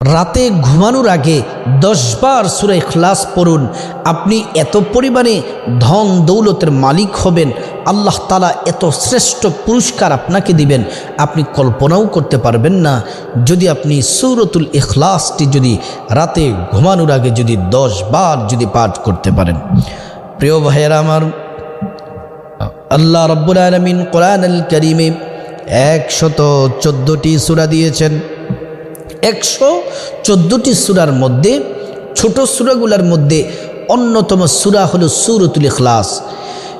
রাতে ঘুমানোর আগে দশবার সুরে খ্লাস পড়ুন। আপনি এত পরিমাণে ধন দৌলতের মালিক হবেন, আল্লাহ তালা এত শ্রেষ্ঠ পুরস্কার আপনাকে দিবেন, আপনি কল্পনাও করতে পারবেন না। যদি আপনি সৌরতুল ইখলাসটি যদি রাতে ঘুমানোর আগে যদি দশ বার যদি পাঠ করতে পারেন। প্রিয় ভাইয়েরা আমার, আল্লাহ রব্বুল আলমিন কোরআন আল করিমে একশত চোদ্দোটি সুরা দিয়েছেন। একশো চোদ্দোটি সুরার মধ্যে, ছোট সুরাগুলার মধ্যে অন্যতম সুরা হলো সুরতুল ইখলাস।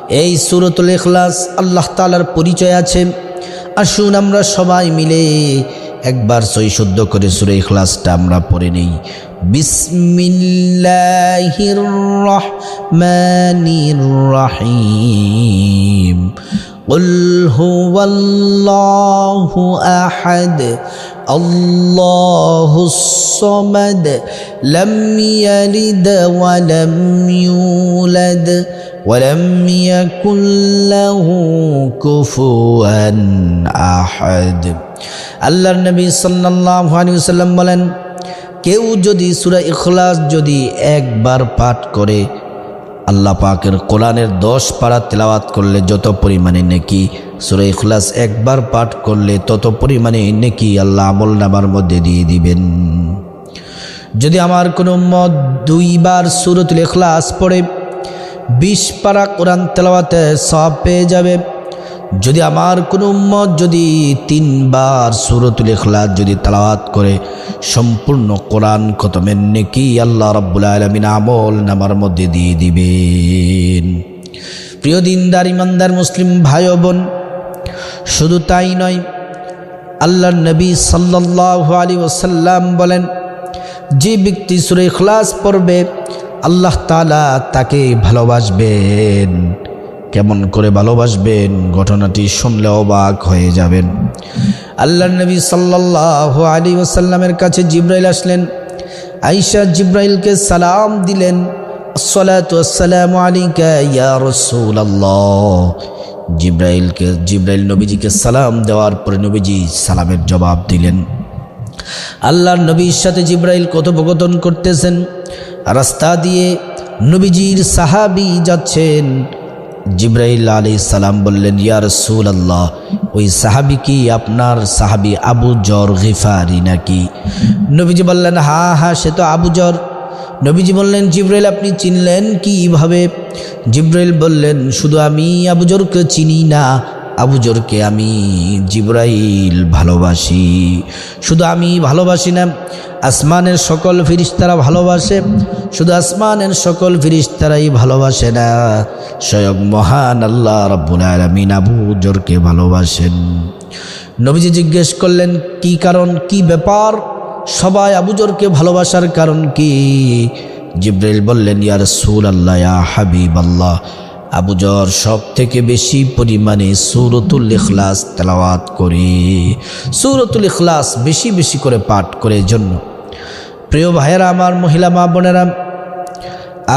এই সুরতুল ইখলাস আল্লাহ তালার পরিচয় আছে। আসুন আমরা সবাই মিলে একবার সই শুদ্ধ করে সুরে ইখলাসটা আমরা পড়ে নেই। বিসমিল্লাহির রহমানির রহিম। قل هو الله أحد الله الصمد لم يلد ولم يولد ولم يكن له كفوا أحد আল্লাহর নবী সাল্লাল্লাহু আলাইহি ওয়াসাল্লাম বলেন কেউ যদি সূরা ইখলাস যদি একবার পাঠ করে আল্লাহ পাকের কোরআনের দশ পাড়া তেলাওয়াত করলে যত পরিমাণে নেকি, সুরে ইখলাস একবার পাঠ করলে তত পরিমাণে নেকি আল্লাহ আমল নামার মধ্যে দিয়ে দিবেন। যদি আমার কোনো মত দুইবার সুরতুল ইখলাস পড়ে, বিশ পাড়া কোরআন তেলাওয়াতে সব পেয়ে যাবে যদি আমার কোনো উম্মত যদি তিনবার সুরতুল ইখলাস যদি তালাওয়াত করে, সম্পূর্ণ কোরআন খতমের নেকি আল্লাহ রব্বুল আলমিন আমল নামার মধ্যে দিয়ে দিবেন। প্রিয় দিনদার, ইমানদার, মুসলিম ভাই বোন, শুধু তাই নয় আল্লাহ নবী সাল্লাহ আলী ওসাল্লাম বলেন, যে ব্যক্তি সুরে ইখলাস পড়বে, আল্লাহ তালা তাকে ভালোবাসবেন। কেমন করে ভালোবাসবেন, ঘটনাটি শুনলে অবাক হয়ে যাবেন। আল্লাহ নবী সাল্লাহ আলী ওসাল্লামের কাছে জিব্রাইল আসলেন। আইসা জিব্রাইলকে সালাম দিলেন। আসসালাম আলিকা ইয়া রসুল আল্লাহ জিব্রাইলকে, জিব্রাইল নবীজিকে সালাম দেওয়ার পরে নবীজি সালামের জবাব দিলেন। আল্লাহর নবীর সাথে জিব্রাইল কথোপকথন করতেছেন। রাস্তা দিয়ে নবীজির সাহাবি যাচ্ছেন। জিব্রাইল আলী সালাম বললেন, ইয়া রসুল আল্লাহ ওই সাহাবি কি আপনার সাহাবি আবু জর গিফারি নাকি? নবীজি বললেন, হা হা, সে তো আবু জর। নবীজি বললেন, জিব্রাইল, আপনি চিনলেন কীভাবে? জিব্রাইল বললেন, শুধু আমি আবু জরকে চিনি না আবু জরকে আমি জিব্রাইল ভালোবাসি। শুধু আমি ভালোবাসি না, আসমানের সকল ফিরিস্তারা ভালোবাসে। শুধু আসমানের সকল ফিরিস্তারাই ভালোবাসে না, স্বয়ং মহান আল্লাহ রব্বুল আলমিন আবু জরকে ভালোবাসেন। নবীজি জিজ্ঞেস করলেন, কি কারণ, কি ব্যাপার? সবাই আবুজরকে ভালোবাসার কারণ কি? জিব্রাইল বললেন ইয়ার সুল আল্লাহ হাবিব আল্লাহ আবুজর সব থেকে বেশি পরিমাণে সুরতুল ইখলাস তেলাওয়াত করে। সুরতুল ইখলাস বেশি বেশি করে পাঠ করে জন্য প্রিয় ভাইয়েরা, আমার মহিলা মা বোনেরা,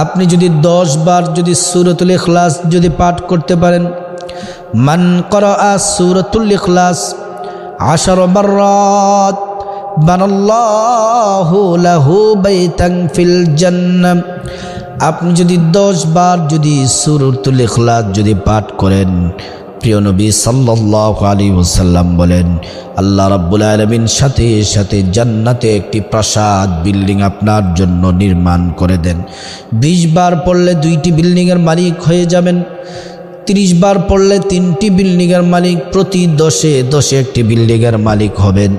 আপনি যদি দশ বার যদি সুরতুল ইখলাস যদি পাঠ করতে পারেন, মান কর সুরতুল ইখলাস আশার বাররাত বানাল্লাহু লাহু বাইতান ফিল জান্নাহ। আপনি যদি দশ বার যদি সুরতুল ইখলাস যদি পাঠ করেন, প্রিয় নবী সাল্লাহ আলী ওসাল্লাম বলেন, আল্লাহ রাব্বুল আলমিন সাথে সাথে জান্নাতে একটি প্রাসাদ বিল্ডিং আপনার জন্য নির্মাণ করে দেন। বিশ বার পড়লে দুইটি বিল্ডিংয়ের মালিক হয়ে যাবেন। তিরিশ বার পড়লে তিনটি বিল্ডিংয়ের মালিক প্রতি দশে দশে একটি বিল্ডিংয়ের মালিক হবেন।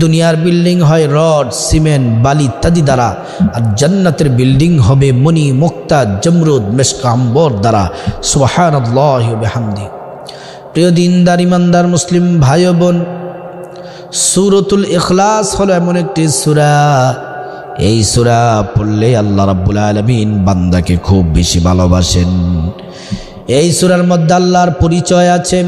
দুনিয়ার বিল্ডিং হয় রড, সিমেন্ট, বালি ইত্যাদি দ্বারা, আর জান্নাতের বিল্ডিং হবে মণি, মুক্তা, জমরুদ মেশকাম্বর দ্বারা। সুবাহান হামদি প্রিয় দিনদার, ইমানদার মুসলিম ভাই বোন, সুরতুল ইখলাস হলো এমন একটি সুরা। এই সুরা পড়লে আল্লাহ রাব্বুল আলমিন বান্দাকে খুব বেশি ভালোবাসেন। এই সুরার মধ্যে আল্লাহর পরিচয় আছে।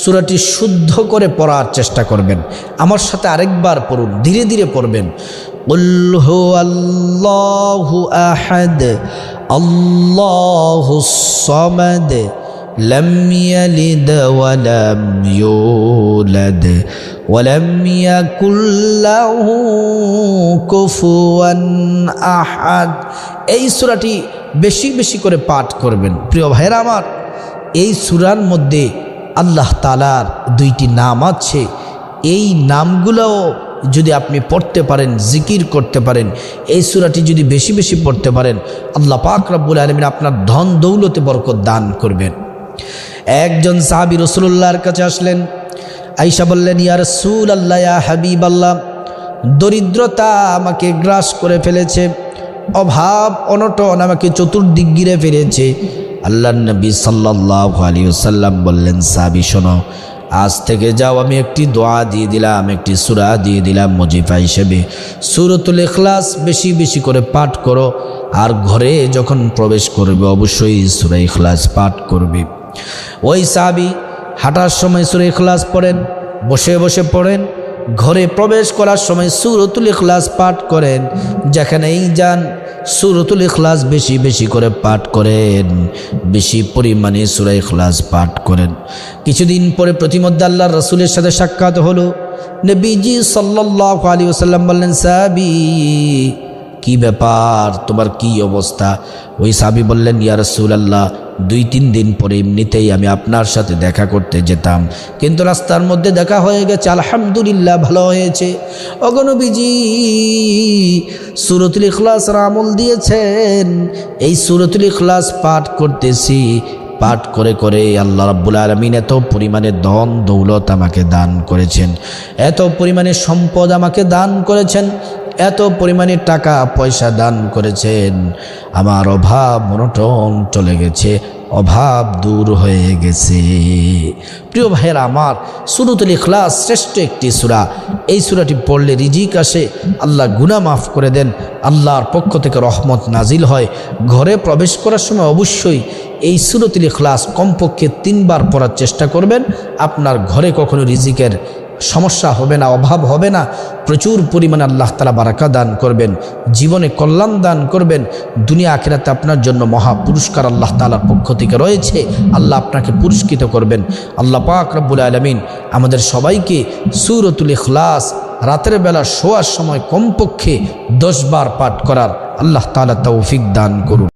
সুরাটি শুদ্ধ করে পড়ার চেষ্টা করবেন। আমার সাথে আরেকবার পড়ুন, ধীরে ধীরে পড়বেন। উল্হু আহাদ আল্লাহু সমাদ لم يلد ولم يولد ولم يكن له كفوا أحد এই সূরাটি বেশি বেশি করে পাঠ করবেন প্রিয় ভাইরা আমার এই সূরার মধ্যে আল্লাহ তালার দুইটি নাম আছে এই নামগুলোও যদি আপনি পড়তে পারেন জিকির করতে পারেন এই সুরাটি যদি বেশি বেশি পড়তে পারেন আল্লাহ পাক রব্বুল আলমিন আপনার ধন দৌলতে বরকত দান করবেন একজন সাহাবি রসুল্লাহর কাছে আসলেন। আইসা বললেন, ইয়া রসুল আল্লাহ ইয়া হাবিব আল্লাহ দরিদ্রতা আমাকে গ্রাস করে ফেলেছে, অভাব, অনটন আমাকে চতুর্দিক ঘিরে ফেলেছে। আল্লাহ নবী সাল্লাহ আলী বললেন সাবি শোনো, আজ থেকে যাও, আমি একটি দোয়া দিয়ে দিলাম, একটি সুরা দিয়ে দিলাম, মজিফা হিসেবে। সুরতুল এখলাস বেশি বেশি করে পাঠ করো, আর ঘরে যখন প্রবেশ করবে, অবশ্যই সুরা ইখলাস পাঠ করবে। ওই সাবি হাঁটার সময় সুরা ইখলাস পড়েন, বসে বসে পড়েন, ঘরে প্রবেশ করার সময় সুরতুল ইখলাস পাঠ করেন, যেখানেই যান সুরতুল ইখলাস বেশি বেশি করে পাঠ করেন, বেশি পরিমাণে সুরা ইখলাস পাঠ করেন। কিছুদিন পরে প্রতিমধ্যে আল্লাহ রসুলের সাথে সাক্ষাৎ হলো। নবীজি সাল্লাহ আলী ওসাল্লাম বললেন সাবি কি ব্যাপার? তোমার কি অবস্থা? ওই সাবি বললেন ইয়ারসুল আল্লাহ দুই তিন দিন পরে এমনিতেই আমি আপনার সাথে দেখা করতে যেতাম। কিন্তু রাস্তার মধ্যে দেখা হয়ে গেছে, আলহামদুলিল্লাহ ভালো হয়েছে। অগণবীজি সুরতুল ইখলাস আমল দিয়েছেন। এই সুরতুল ইখলাস পাঠ করতেছি। পাঠ করে করে আল্লাহ রাব্বুল আলমিন এত পরিমাণে ধন দৌলত আমাকে দান করেছেন। এত পরিমাণে সম্পদ আমাকে দান করেছেন। এত পরিমাণে টাকা পয়সা দান করেছেন। আমার অভাব মনোটন চলে গেছে, অভাব দূর হয়ে গেছে। প্রিয় ভাইয়ের আমার সুরতুল ইখলাস শ্রেষ্ঠ একটি সুরা। এই সুরাটি পড়লে রিজিক আসে, আল্লাহ গুনা মাফ করে দেন, আল্লাহর পক্ষ থেকে রহমত নাজিল হয়। ঘরে প্রবেশ করার সময় অবশ্যই এই সুরতুল ইখলাস কমপক্ষে তিনবার পড়ার চেষ্টা করবেন। আপনার ঘরে কখনো রিজিকের সমস্যা হবে না, অভাব হবে না। প্রচুর পরিমাণে আল্লাহ তালা বারাকা দান করবেন, জীবনে কল্যাণ দান করবেন। দুনিয়া আখেরাতে আপনার জন্য মহা পুরস্কার আল্লাহ তালার পক্ষ থেকে রয়েছে। আল্লাহ আপনাকে পুরস্কৃত করবেন। আল্লাহ পাক রব্বুল আলমিন আমাদের সবাইকে সুরতুল ইখলাস রাতের বেলা শোয়ার সময় কমপক্ষে দশবার পাঠ করার আল্লাহ তালা তৌফিক দান করুন।